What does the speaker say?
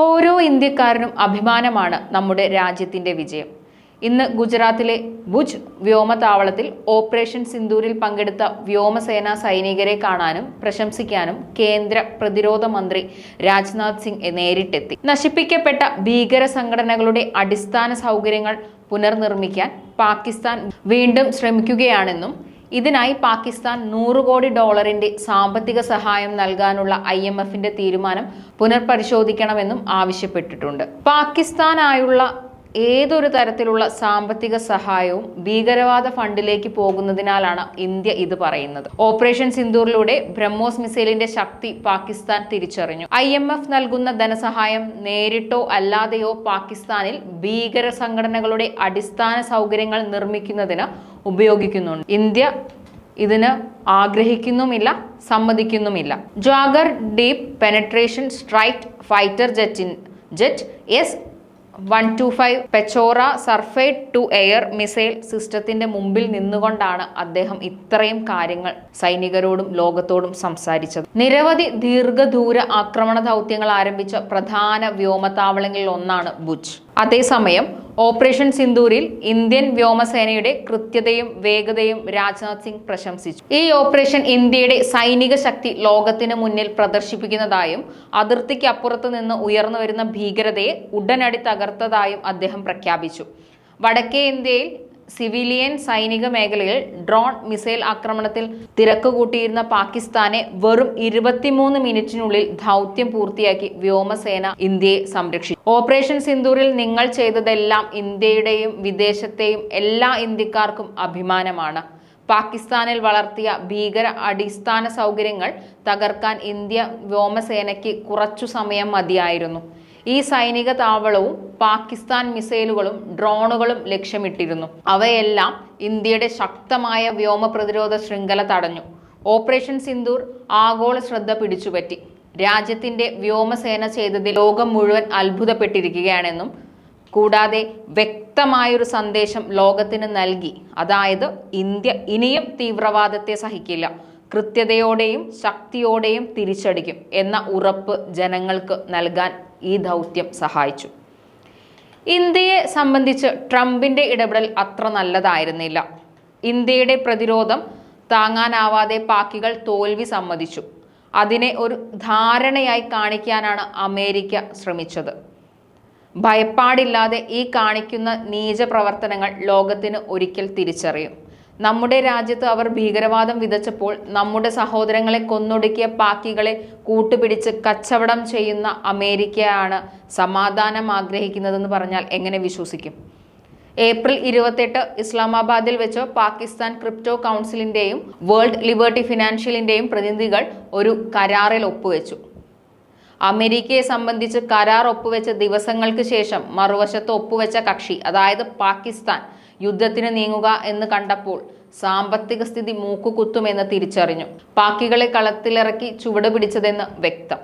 ഓരോ ഇന്ത്യക്കാരനും അഭിമാനമാണ് നമ്മുടെ രാജ്യത്തിന്റെ വിജയം. ഇന്ന് ഗുജറാത്തിലെ ഭുജ് വ്യോമതാവളത്തിൽ ഓപ്പറേഷൻ സിന്ദൂരിൽ പങ്കെടുത്ത വ്യോമസേനാ സൈനികരെ കാണാനും പ്രശംസിക്കാനും കേന്ദ്ര പ്രതിരോധ മന്ത്രി രാജ്നാഥ് സിംഗ് നേരിട്ടെത്തി. നശിപ്പിക്കപ്പെട്ട ഭീകര സംഘടനകളുടെ അടിസ്ഥാന സൗകര്യങ്ങൾ പുനർനിർമ്മിക്കാൻ പാകിസ്ഥാൻ വീണ്ടും ശ്രമിക്കുകയാണെന്നും ഇതിനായി പാകിസ്ഥാൻ നൂറ് കോടി ഡോളറിന്റെ സാമ്പത്തിക സഹായം നൽകാനുള്ള ഐ എം എഫിന്റെ തീരുമാനം പുനർപരിശോധിക്കണമെന്നും ആവശ്യപ്പെട്ടിട്ടുണ്ട്. പാകിസ്ഥാനായുള്ള ഏതൊരു തരത്തിലുള്ള സാമ്പത്തിക സഹായവും ഭീകരവാദ ഫണ്ടിലേക്ക് പോകുന്നതിനാലാണ് ഇന്ത്യ ഇത് പറയുന്നത്. ഓപ്പറേഷൻ സിന്ദൂറിലൂടെ ബ്രഹ്മോസ് മിസൈലിന്റെ ശക്തി പാകിസ്ഥാൻ തിരിച്ചറിഞ്ഞു. ഐ എം എഫ് നൽകുന്ന ധനസഹായം നേരിട്ടോ അല്ലാതെയോ പാകിസ്ഥാനിൽ ഭീകര സംഘടനകളുടെ അടിസ്ഥാന സൗകര്യങ്ങൾ നിർമ്മിക്കുന്നതിന് ഉപയോഗിക്കുന്നുണ്ട്. ഇന്ത്യ ഇതിന് ആഗ്രഹിക്കുന്നുമില്ല സമ്മതിക്കുന്നുമില്ല. Jaguar deep penetration strike fighter Jettin jet S one two five Pechora surface to air missile സിസ്റ്റത്തിന്റെ മുമ്പിൽ നിന്നുകൊണ്ടാണ് അദ്ദേഹം ഇത്രയും കാര്യങ്ങൾ സൈനികരോടും ലോകത്തോടും സംസാരിച്ചത്. നിരവധി ദീർഘദൂര ആക്രമണ ദൗത്യങ്ങൾ ആരംഭിച്ച പ്രധാന വ്യോമതാവളങ്ങളിൽ ഒന്നാണ് ബുജ് അതേസമയം ഓപ്പറേഷൻ സിന്ദൂരിൽ ഇന്ത്യൻ വ്യോമസേനയുടെ കൃത്യതയും വേഗതയും രാജ്നാഥ് സിംഗ് പ്രശംസിച്ചു. ഈ ഓപ്പറേഷൻ ഇന്ത്യയുടെ സൈനിക ശക്തി ലോകത്തിന് മുന്നിൽ പ്രദർശിപ്പിക്കുന്നതായും അതിർത്തിക്ക് അപ്പുറത്ത് നിന്ന് ഉയർന്നു വരുന്ന ഭീകരതയെ ഉടനടി തകർത്തതായും അദ്ദേഹം പ്രഖ്യാപിച്ചു. വടക്കേ ഇന്ത്യയിൽ സിവിലിയൻ സൈനിക മേഖലയിൽ ഡ്രോൺ മിസൈൽ ആക്രമണത്തിൽ തിരക്ക് കൂട്ടിയിരുന്ന പാകിസ്ഥാനെ വെറും ഇരുപത്തിമൂന്ന് മിനിറ്റിനുള്ളിൽ ദൗത്യം പൂർത്തിയാക്കി വ്യോമസേന ഇന്ത്യയെ സംരക്ഷിച്ചു. ഓപ്പറേഷൻ സിന്ദൂറിൽ നിങ്ങൾ ചെയ്തതെല്ലാം ഇന്ത്യയുടെയും വിദേശത്തെയും എല്ലാ ഇന്ത്യക്കാർക്കും അഭിമാനമാണ്. പാകിസ്ഥാനിൽ വളർത്തിയ ഭീകര അടിസ്ഥാന സൗകര്യങ്ങൾ തകർക്കാൻ ഇന്ത്യ വ്യോമസേനയ്ക്ക് കുറച്ചു സമയം മതിയായിരുന്നു. ഈ സൈനിക താവളവും പാകിസ്ഥാൻ മിസൈലുകളും ഡ്രോണുകളും ലക്ഷ്യമിട്ടിരുന്നു. അവയെല്ലാം ഇന്ത്യയുടെ ശക്തമായ വ്യോമ പ്രതിരോധ ശൃംഖല തടഞ്ഞു. ഓപ്പറേഷൻ സിന്ദൂർ ആഗോള ശ്രദ്ധ പിടിച്ചുപറ്റി. രാജ്യത്തിന്റെ വ്യോമസേന ചെയ്തതിൽ ലോകം മുഴുവൻ അത്ഭുതപ്പെട്ടിരിക്കുകയാണെന്നും കൂടാതെ വ്യക്തമായൊരു സന്ദേശം ലോകത്തിന് നൽകി. അതായത് ഇന്ത്യ ഇനിയും തീവ്രവാദത്തെ സഹിക്കില്ല. കൃത്യതയോടെയും ശക്തിയോടെയും തിരിച്ചടിക്കും എന്ന ഉറപ്പ് ജനങ്ങൾക്ക് നൽകാൻ ഈ ദൗത്യം സഹായിച്ചു. ഇന്ത്യയെ സംബന്ധിച്ച് ട്രംപിന്റെ ഇടപെടൽ അത്ര നല്ലതായിരുന്നില്ല. ഇന്ത്യയുടെ പ്രതിരോധം താങ്ങാനാവാതെ പാക്കികൾ തോൽവി സമ്മതിച്ചു. അതിനെ ഒരു ധാരണയായി കാണിക്കാനാണ് അമേരിക്ക ശ്രമിച്ചത്. ഭയപ്പാടില്ലാതെ ഈ കാണിക്കുന്ന നീച പ്രവർത്തനങ്ങൾ ലോകത്തിന് ഒരിക്കൽ തിരിച്ചറിയും. നമ്മുടെ രാജ്യത്ത് അവർ ഭീകരവാദം വിതച്ചപ്പോൾ നമ്മുടെ സഹോദരങ്ങളെ കൊന്നൊടുക്കിയ പാക്കികളെ കൂട്ടുപിടിച്ച് കച്ചവടം ചെയ്യുന്ന അമേരിക്കയാണ് സമാധാനം ആഗ്രഹിക്കുന്നതെന്ന് പറഞ്ഞാൽ എങ്ങനെ വിശ്വസിക്കും? ഏപ്രിൽ ഇരുപത്തെട്ട് ഇസ്ലാമാബാദിൽ വെച്ച് പാകിസ്ഥാൻ ക്രിപ്റ്റോ കൗൺസിലിന്റെയും വേൾഡ് ലിബർട്ടി ഫിനാൻഷ്യലിന്റെയും പ്രതിനിധികൾ ഒരു കരാറിൽ ഒപ്പുവെച്ചു. അമേരിക്കയെ സംബന്ധിച്ച് കരാർ ഒപ്പുവെച്ച ദിവസങ്ങൾക്ക് ശേഷം മറുവശത്ത് ഒപ്പുവെച്ച കക്ഷി അതായത് പാകിസ്ഥാൻ യുദ്ധത്തിന് നീങ്ങുക എന്ന് കണ്ടപ്പോൾ സാമ്പത്തിക സ്ഥിതി മൂക്കുകുത്തുമെന്ന് തിരിച്ചറിഞ്ഞു. പാക്കികളെ കളത്തിലിറക്കി ചുവട് പിടിച്ചതെന്ന് വ്യക്തം.